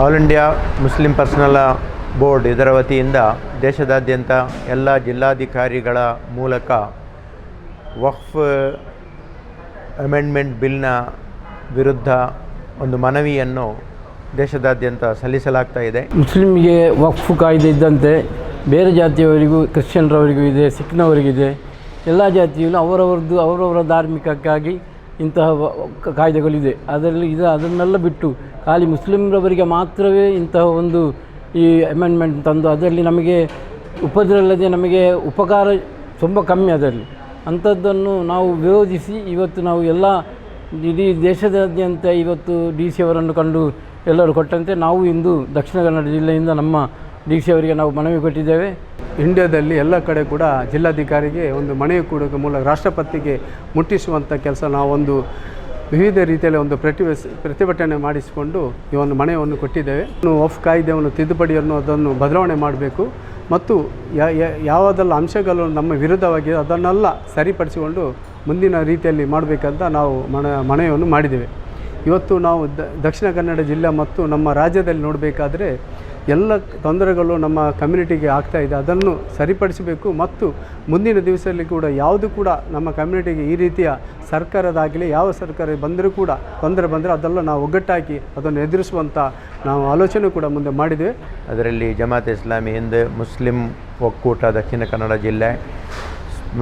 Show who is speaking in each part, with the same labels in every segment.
Speaker 1: All India Muslim personal board ಇದರ ವತಿಯಿಂದ ದೇಶದಾದ್ಯಂತ ಎಲ್ಲ ಜಿಲ್ಲಾಧಿಕಾರಿಗಳ ಮೂಲಕ ವಕ್ಫ್ ಅಮೆಂಡ್ಮೆಂಟ್ ಬಿಲ್ನ ವಿರುದ್ಧ ಒಂದು ಮನವಿಯನ್ನು ದೇಶದಾದ್ಯಂತ ಸಲ್ಲಿಸಲಾಗ್ತಾ ಇದೆ.
Speaker 2: ಮುಸ್ಲಿಮ್ಗೆ ವಕ್ಫ್ ಕಾಯ್ದೆ ಇದ್ದಂತೆ ಬೇರೆ ಜಾತಿಯವರಿಗೂ, ಕ್ರಿಶ್ಚಿಯನ್ರವರಿಗೂ ಇದೆ, ಸಿಖ್ನವರಿಗಿದೆ. ಎಲ್ಲ ಜಾತಿಯಲ್ಲೂ ಅವರವರದ್ದು, ಅವರವರ ಧಾರ್ಮಿಕಕ್ಕಾಗಿ ಇಂತಹ ಕಾಯ್ದೆಗಳಿದೆ. ಅದರಲ್ಲಿ ಇದು ಅದನ್ನೆಲ್ಲ ಬಿಟ್ಟು ಖಾಲಿ ಮುಸ್ಲಿಮ್ರವರಿಗೆ ಮಾತ್ರವೇ ಇಂತಹ ಒಂದು ಈ ಅಮೆಂಡ್ಮೆಂಟ್ ತಂದು ಅದರಲ್ಲಿ ನಮಗೆ ಉಪದ್ರಲ್ಲದೆ ನಮಗೆ ಉಪಕಾರ ತುಂಬ ಕಮ್ಮಿ ಅದರಲ್ಲಿ. ಅಂಥದ್ದನ್ನು ನಾವು ವಿರೋಧಿಸಿ ಇವತ್ತು ನಾವು ಎಲ್ಲ ಇಡೀ ದೇಶದಾದ್ಯಂತ ಇವತ್ತು ಡಿ ಸಿ ಅವರನ್ನು ಕಂಡು ಎಲ್ಲರೂ ಕೊಟ್ಟಂತೆ ನಾವು ಇಂದು ದಕ್ಷಿಣ ಕನ್ನಡ ಜಿಲ್ಲೆಯಿಂದ ನಮ್ಮ ಡಿ ಸಿ ಅವರಿಗೆ ನಾವು ಮನವಿ ಕೊಟ್ಟಿದ್ದೇವೆ.
Speaker 3: ಇಂಡಿಯಾದಲ್ಲಿ ಎಲ್ಲ ಕಡೆ ಕೂಡ ಜಿಲ್ಲಾಧಿಕಾರಿಗೆ ಒಂದು ಮನೆಯ ಕೂಡುವ ಮೂಲಕ ರಾಷ್ಟ್ರಪತಿಗೆ ಮುಟ್ಟಿಸುವಂಥ ಕೆಲಸ ನಾವೊಂದು ವಿವಿಧ ರೀತಿಯಲ್ಲಿ ಒಂದು ಪ್ರತಿಭೆ ಪ್ರತಿಭಟನೆ ಮಾಡಿಸಿಕೊಂಡು ಈ ಒಂದು ಮನೆಯನ್ನು ಕೊಟ್ಟಿದ್ದೇವೆ. ಒಫ್ ಕಾಯ್ದೆಯನ್ನು ತಿದ್ದುಪಡಿಯನ್ನು ಅದನ್ನು ಬದಲಾವಣೆ ಮಾಡಬೇಕು. ಮತ್ತು ಯಾವುದೆಲ್ಲ ಅಂಶಗಳು ನಮ್ಮ ವಿರುದ್ಧವಾಗಿ ಅದನ್ನೆಲ್ಲ ಸರಿಪಡಿಸಿಕೊಂಡು ಮುಂದಿನ ರೀತಿಯಲ್ಲಿ ಮಾಡಬೇಕಂತ ನಾವು ಮನ ಮನವಿಯನ್ನು ಮಾಡಿದ್ದೇವೆ. ಇವತ್ತು ನಾವು ದಕ್ಷಿಣ ಕನ್ನಡ ಜಿಲ್ಲೆ ಮತ್ತು ನಮ್ಮ ರಾಜ್ಯದಲ್ಲಿ ನೋಡಬೇಕಾದ್ರೆ ಎಲ್ಲ ತೊಂದರೆಗಳು ನಮ್ಮ ಕಮ್ಯುನಿಟಿಗೆ ಆಗ್ತಾ ಇದೆ. ಅದನ್ನು ಸರಿಪಡಿಸಬೇಕು ಮತ್ತು ಮುಂದಿನ ದಿವಸದಲ್ಲಿ ಕೂಡ ಯಾವುದು ಕೂಡ ನಮ್ಮ ಕಮ್ಯುನಿಟಿಗೆ ಈ ರೀತಿಯ ಸರ್ಕಾರದಾಗಲಿ, ಯಾವ ಸರ್ಕಾರ ಬಂದರೂ ಕೂಡ ತೊಂದರೆ ಬಂದರೆ ಅದೆಲ್ಲ ನಾವು ಒಗ್ಗಟ್ಟಾಗಿ ಅದನ್ನು ಎದುರಿಸುವಂಥ ನಾವು ಆಲೋಚನೆ ಕೂಡ ಮುಂದೆ ಮಾಡಿದ್ದೇವೆ.
Speaker 1: ಅದರಲ್ಲಿ ಜಮಾತ್ ಇಸ್ಲಾಮಿ ಹಿಂದ್, ಮುಸ್ಲಿಂ ಒಕ್ಕೂಟ ದಕ್ಷಿಣ ಕನ್ನಡ ಜಿಲ್ಲೆ,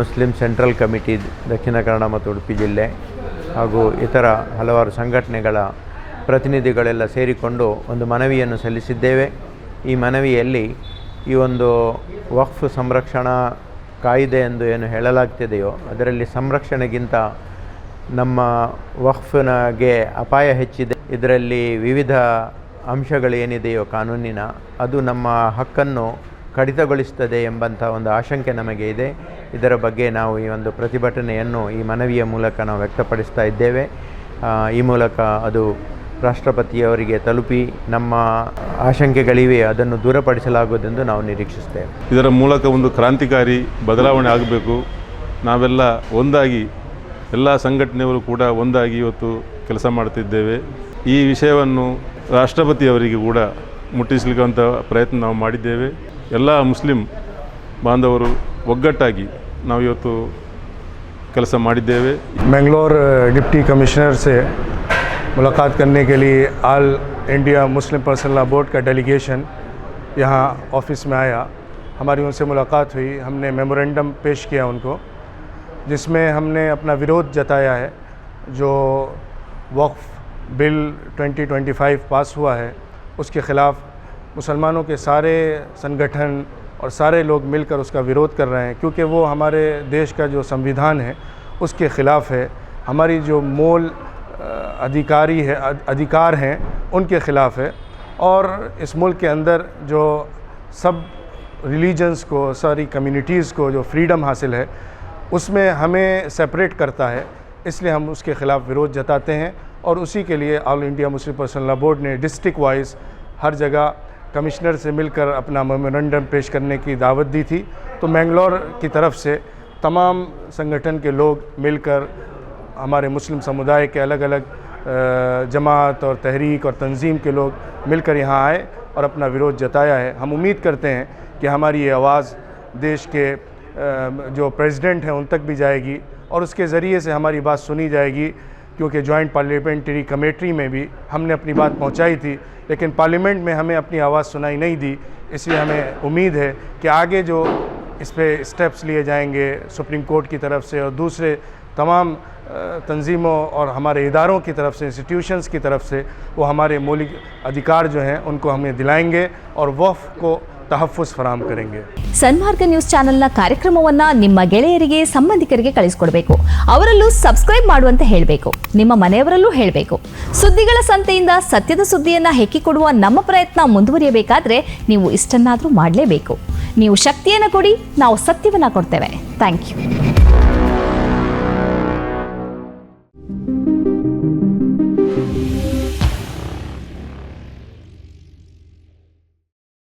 Speaker 1: Muslim central committee Dakshina Kannada ಮತ್ತು ಉಡುಪಿ ಜಿಲ್ಲೆ ಹಾಗೂ ಇತರ ಹಲವಾರು ಸಂಘಟನೆಗಳ ಪ್ರತಿನಿಧಿಗಳೆಲ್ಲ ಸೇರಿಕೊಂಡು ಒಂದು ಮನವಿಯನ್ನು ಸಲ್ಲಿಸಿದ್ದೇವೆ. ಈ ಮನವಿಯಲ್ಲಿ ಈ ಒಂದು ವಕ್ಫ್ ಸಂರಕ್ಷಣಾ ಕಾಯ್ದೆ ಎಂದು ಏನು ಹೇಳಲಾಗ್ತಿದೆಯೋ ಅದರಲ್ಲಿ ಸಂರಕ್ಷಣೆಗಿಂತ ನಮ್ಮ ವಕ್ಫ್ನಗೆ ಅಪಾಯ ಹೆಚ್ಚಿದೆ. ಇದರಲ್ಲಿ ವಿವಿಧ ಅಂಶಗಳು ಏನಿದೆಯೋ ಕಾನೂನಿನ ಅದು ನಮ್ಮ ಹಕ್ಕನ್ನು ಕಡಿತಗೊಳಿಸ್ತದೆ ಎಂಬಂಥ ಒಂದು ಆಶಂಕೆ ನಮಗೆ ಇದೆ. ಇದರ ಬಗ್ಗೆ ನಾವು ಈ ಒಂದು ಪ್ರತಿಭಟನೆಯನ್ನು ಈ ಮನವಿಯ ಮೂಲಕ ನಾವು ವ್ಯಕ್ತಪಡಿಸ್ತಾ ಇದ್ದೇವೆ. ಈ ಮೂಲಕ ಅದು ರಾಷ್ಟ್ರಪತಿಯವರಿಗೆ ತಲುಪಿ ನಮ್ಮ ಆಶಂಕೆಗಳಿವೆ ಅದನ್ನು ದೂರಪಡಿಸಲಾಗುವುದೆಂದು ನಾವು ನಿರೀಕ್ಷಿಸ್ತೇವೆ
Speaker 4: ಇದರ ಮೂಲಕ ಒಂದು ಕ್ರಾಂತಿಕಾರಿ ಬದಲಾವಣೆ ಆಗಬೇಕು. ನಾವೆಲ್ಲ ಒಂದಾಗಿ ಎಲ್ಲ ಸಂಘಟನೆಯವರು ಕೂಡ ಒಂದಾಗಿ ಇವತ್ತು ಕೆಲಸ ಮಾಡ್ತಿದ್ದೇವೆ. ಈ ವಿಷಯವನ್ನು ರಾಷ್ಟ್ರಪತಿಯವರಿಗೆ ಕೂಡ ಮುಟ್ಟಿಸಲಿಕ್ಕಂಥ ಪ್ರಯತ್ನ ನಾವು ಮಾಡಿದ್ದೇವೆ. ಎಲ್ಲ ಮುಸ್ಲಿಂ ಬಾಂಧವರು ಒಗ್ಗಟ್ಟಾಗಿ ನಾವು ಇವತ್ತು ಕೆಲಸ ಮಾಡಿದ್ದೇವೆ.
Speaker 5: ملاقات کرنے کے لیے آل انڈیا مسلم پرسنل بورڈ کا ڈیلیگیشن یہاں آفس میں آیا۔ ہماری ان سے ملاقات ہوئی۔ ہم نے میمورینڈم پیش کیا ان کو، جس میں ہم نے اپنا ورودھ جتایا ہے، جو وقف بل 2025 پاس ہوا ہے۔ اس کے خلاف مسلمانوں کے سارے سنگٹھن اور سارے لوگ مل کر اس کا ویروت کر رہے ہیں، کیونکہ وہ ہمارے دیش کا جو سمویدھان ہے، اس کے خلاف ہے۔ ہماری جو مول ادھیکاری ہے ادھیکار ہیں، ان کے خلاف ہے۔ اور اس ملک کے اندر جو سب ریلیجنز کو، ساری کمیونٹیز کو جو فریڈم حاصل ہے، اس میں ہمیں سیپریٹ کرتا ہے۔ اس لیے ہم اس کے خلاف ورودھ جتاتے ہیں۔ اور اسی کے لیے آل انڈیا مسلم پرسنل بورڈ نے ڈسٹرک وائز ہر جگہ کمشنر سے مل کر اپنا میمورنڈم پیش کرنے کی دعوت دی تھی۔ تو مینگلور کی طرف سے تمام سنگٹھن کے لوگ مل کر ہمارے مسلم سمودائے کے الگ الگ جماعت اور تحریک اور تنظیم کے لوگ مل کر یہاں آئے اور اپنا ورودھ جتایا ہے۔ ہم امید کرتے ہیں کہ ہماری یہ آواز دیش کے جو پریزیڈنٹ ہیں، ان تک بھی جائے گی اور اس کے ذریعے سے ہماری بات سنی جائے گی۔ کیونکہ جوائنٹ پارلیمنٹری کمیٹری میں بھی ہم نے اپنی بات پہنچائی تھی، لیکن پارلیمنٹ میں ہمیں اپنی آواز سنائی نہیں دی۔ اس لیے ہمیں امید ہے کہ آگے جو اس پہ اسٹیپس لیے جائیں گے سپریم کورٹ کی طرف سے اور دوسرے तमाम अ, तंजीमों और हमारे इदारों की तरफ से इंस्टीट्यूशंस की तरफ से वो हमारे मौलिक अधिकार जो हैं उनको हमें दिलाएंगे और वफ़ को तहफ़ फराम करेंगे
Speaker 6: ಸನ್ಮಾರ್ಗ ನ್ಯೂಸ್ ಚಾನೆಲ್ನ ಕಾರ್ಯಕ್ರಮವನ್ನ ನಿಮ್ಮ ಗೆಳೆಯರಿಗೆ ಸಂಬಂಧಿಕರಿಗೆ ಕಳಿಸ್ಕೊಡ್ಬೇಕು ಅವರಲ್ಲೂ ಸಬ್ಸ್ಕ್ರೈಬ್ ಮಾಡುವಂತೆ ಹೇಳಬೇಕು ನಿಮ್ಮ ಮನೆಯವರಲ್ಲೂ ಹೇಳಬೇಕು ಸುದ್ದಿಗಳ ಸಂತೆಯಿಂದ ಸತ್ಯದ ಸುದ್ದಿಯನ್ನ ಹೆಕ್ಕಿಕೊಡುವ ನಮ್ಮ ಪ್ರಯತ್ನ ಮುಂದುವರಿಯಬೇಕಾದ್ರೆ ನೀವು ಇಷ್ಟನ್ನಾದರೂ ಮಾಡಲೇಬೇಕು ನೀವು ಶಕ್ತಿಯನ್ನು ಕೊಡಿ ನಾವು ಸತ್ಯವನ್ನ ಕೊಡ್ತೇವೆ ಥ್ಯಾಂಕ್ ಯು